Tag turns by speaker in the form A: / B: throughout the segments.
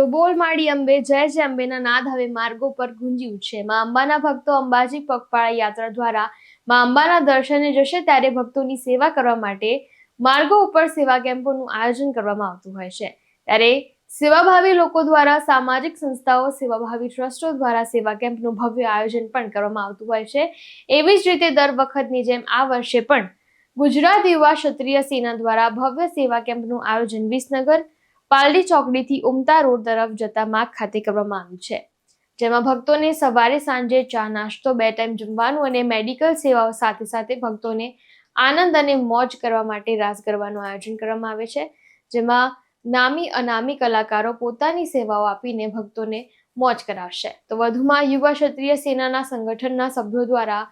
A: તો બોલ માડી અંબે, જય જય અંબેના નાદ હવે માર્ગો પર ગુંજ્યું છે માં અંબાના ભક્તો અંબાજી પગપાળા યાત્રા દ્વારા માં અંબાના દર્શને જશે ત્યારે ભક્તોની સેવા કરવા માટે માર્ગો ઉપર સેવા કેમ્પોનું આયોજન કરવામાં આવતું હોય છે. ત્યારે સેવાભાવી લોકો દ્વારા, સામાજિક સંસ્થાઓ, સેવાભાવી ટ્રસ્ટો દ્વારા સેવા કેમ્પનું ભવ્ય આયોજન પણ કરવામાં આવતું હોય છે. એવી જ રીતે દર વખતની જેમ આ વર્ષે પણ ગુજરાત યુવા ક્ષત્રિય સેના દ્વારા ભવ્ય સેવા કેમ્પનું આયોજન વિસનગર પાલડી ચોકડીથી ઉમતા રોડ તરફ જતા માર્ગ ખાતે કરવામાં આવ્યું છે. જેમાં ભક્તોને સવારે સાંજે ચા નાસ્તો, બે ટાઈમ જમવાનું અને મેડિકલ સેવાઓ સાથે સાથે ભક્તોને આનંદ અને મોજ કરવા માટે રાસ ગરબાનું આયોજન કરવામાં આવે છે. જેમાં નામી અનામી કલાકારો પોતાની સેવાઓ આપીને ભક્તોને મોજ કરાવશે. તો વધુમાં યુવા ક્ષત્રિય સેનાના સંગઠનના સભ્યો દ્વારા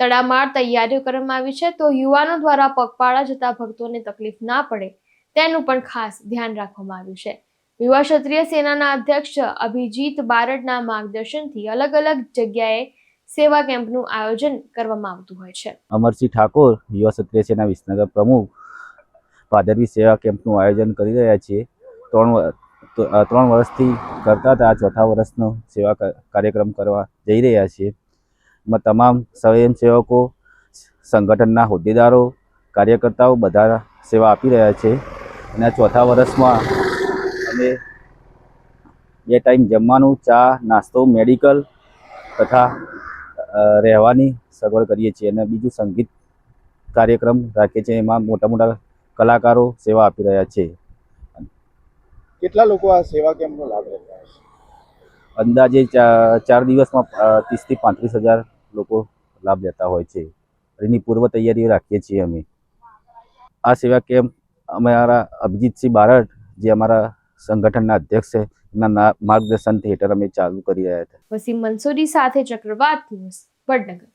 A: તડામાર તૈયારીઓ કરવામાં આવી છે. તો યુવાનો દ્વારા પગપાળા જતા ભક્તોને તકલીફ ના પડે તેનું પણ ખાસ ધ્યાન રાખવામાં આવ્યું છે. યુવા ક્ષત્રિય સેનાના અધ્યક્ષ અભિજીત બારડના માર્ગદર્શનથી અલગ અલગ જગ્યાએ સેવા કેમ્પનું આયોજન કરવામાં આવતું હોય છે.
B: અમરસિંહ ઠાકોર, યુવા ક્ષત્રિય સેના વિસનગર પ્રમુખ, પાદરવી સેવા કેમ્પનું આયોજન કરી રહ્યા છીએ. ત્રણ ત્રણ વર્ષથી કરતા હતા ચોથા વર્ષનો સેવા કાર્યક્રમ કરવા જઈ રહ્યા છીએ. એમાં તમામ સ્વયંસેવકો, સંગઠનના હોદ્દેદારો, કાર્યકર્તાઓ બધા સેવા આપી રહ્યા છે. અને આ ચોથા વર્ષમાં અમે બે ટાઈમ જમવાનું ચા નાસ્તો મેડિકલ તથા રહેવાની સગવડ કરીએ છીએ અને બીજું સંગીત કાર્યક્રમ રાખીએ છીએ. એમાં મોટા મોટા કલાકારો સેવા આપી રહ્યા છે.
C: કેટલા લોકો આ સેવા કેમ્પનો લાભ લેતા હશે
B: અંદાજે ચા- ચાર દિવસમાં ત્રીસથી પાંત્રીસ હજાર લોકો લાભ લેતા હોય છે. એની પૂર્વ તૈયારીઓ રાખીએ છીએ અમે. આ સેવા કેમ્પ અમારા અભિજીતસિંહ બારડ, જે અમારા સંગઠનના અધ્યક્ષ છે, એમના માર્ગદર્શનથી હેઠળ અમે ચાલુ કરી રહ્યા હતા.
A: વસીમ મંસૂરી સાથે ચક્રવાત ન્યૂઝ, વડનગર.